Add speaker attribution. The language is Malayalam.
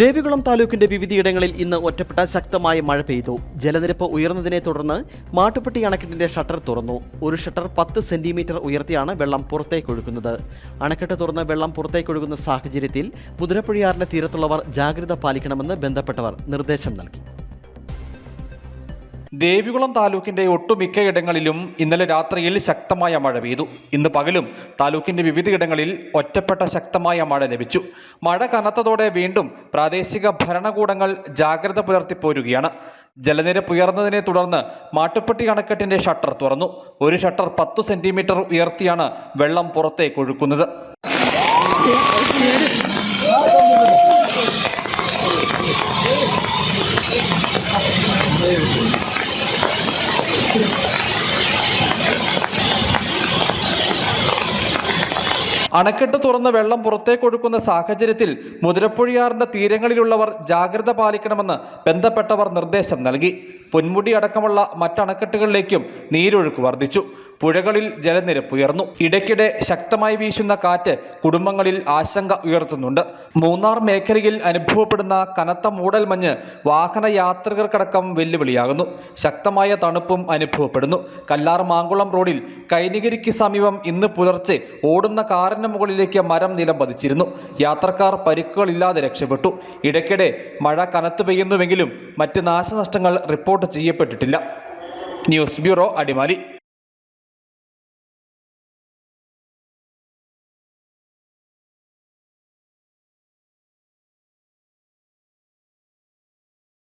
Speaker 1: ദേവികുളം താലൂക്കിന്റെ വിവിധയിടങ്ങളിൽ ഇന്ന് ഒറ്റപ്പെട്ട ശക്തമായ മഴ പെയ്തു. ജലനിരപ്പ് ഉയർന്നതിനെ തുടർന്ന് മാട്ടുപ്പെട്ടി അണക്കെട്ടിന്റെ ഷട്ടർ തുറന്നു. ഒരു ഷട്ടർ പത്ത് സെന്റിമീറ്റർ ഉയർത്തിയാണ് വെള്ളം പുറത്തേക്കൊഴുക്കുന്നത് അണക്കെട്ട് തുറന്ന് വെള്ളം പുറത്തേക്കൊഴുകുന്ന സാഹചര്യത്തിൽ മുതിരപ്പുഴയാറിന്റെ തീരത്തുള്ളവർ ജാഗ്രത പാലിക്കണമെന്ന് ബന്ധപ്പെട്ടവർ നിർദ്ദേശം നൽകി.
Speaker 2: ദേവികുളം താലൂക്കിന്റെ ഒട്ടുമിക്ക ഇടങ്ങളിലും ഇന്നലെ രാത്രിയിൽ ശക്തമായ മഴ പെയ്തു. ഇന്ന് പകലും താലൂക്കിന്റെ വിവിധയിടങ്ങളിൽ ഒറ്റപ്പെട്ട ശക്തമായ മഴ ലഭിച്ചു. മഴ കനത്തതോടെ വീണ്ടും പ്രാദേശിക ഭരണകൂടങ്ങൾ ജാഗ്രത പുലർത്തിപ്പോരുകയാണ് ജലനിരപ്പ് ഉയർന്നതിനെ തുടർന്ന് മാട്ടുപ്പെട്ടി അണക്കെട്ടിന്റെ ഷട്ടർ തുറന്നു. ഒരു ഷട്ടർ പത്തു സെന്റിമീറ്റർ ഉയർത്തിയാണ് വെള്ളം പുറത്തേക്ക് ഒഴുക്കുന്നത്. അണക്കെട്ട് തുറന്ന് വെള്ളം പുറത്തേക്കൊഴുക്കുന്ന സാഹചര്യത്തിൽ മുതിരപ്പുഴയാറിന്റെ തീരങ്ങളിലുള്ളവർ ജാഗ്രത പാലിക്കണമെന്ന് ബന്ധപ്പെട്ടവർ നിർദ്ദേശം നൽകി. പൊന്മുടി അടക്കമുള്ള മറ്റണക്കെട്ടുകളിലേക്കും നീരൊഴുക്ക് വർദ്ധിച്ചു. പുഴകളിൽ ജലനിരപ്പ് ഉയർന്നു. ഇടയ്ക്കിടെ ശക്തമായി വീശുന്ന കാറ്റ് കുടുംബങ്ങളിൽ ആശങ്ക ഉയർത്തുന്നുണ്ട്. മൂന്നാർ മേഖലയിൽ അനുഭവപ്പെടുന്ന കനത്ത മൂടൽമഞ്ഞ് വാഹന യാത്രികർക്കടക്കം വെല്ലുവിളിയാകുന്നു. ശക്തമായ തണുപ്പും അനുഭവപ്പെടുന്നു. കല്ലാർ മാങ്കുളം റോഡിൽ കൈനികരിക്ക് സമീപം ഇന്ന് പുലർച്ചെ ഓടുന്ന കാറിന് മുകളിലേക്ക് മരം നിലം പതിച്ചിരുന്നു. യാത്രക്കാർ പരിക്കുകളില്ലാതെ രക്ഷപ്പെട്ടു. ഇടയ്ക്കിടെ മഴ കനത്തു പെയ്യുന്നുവെങ്കിലും മറ്റ് നാശനഷ്ടങ്ങൾ റിപ്പോർട്ട് ചെയ്യപ്പെട്ടിട്ടില്ല. News bureau Adimali.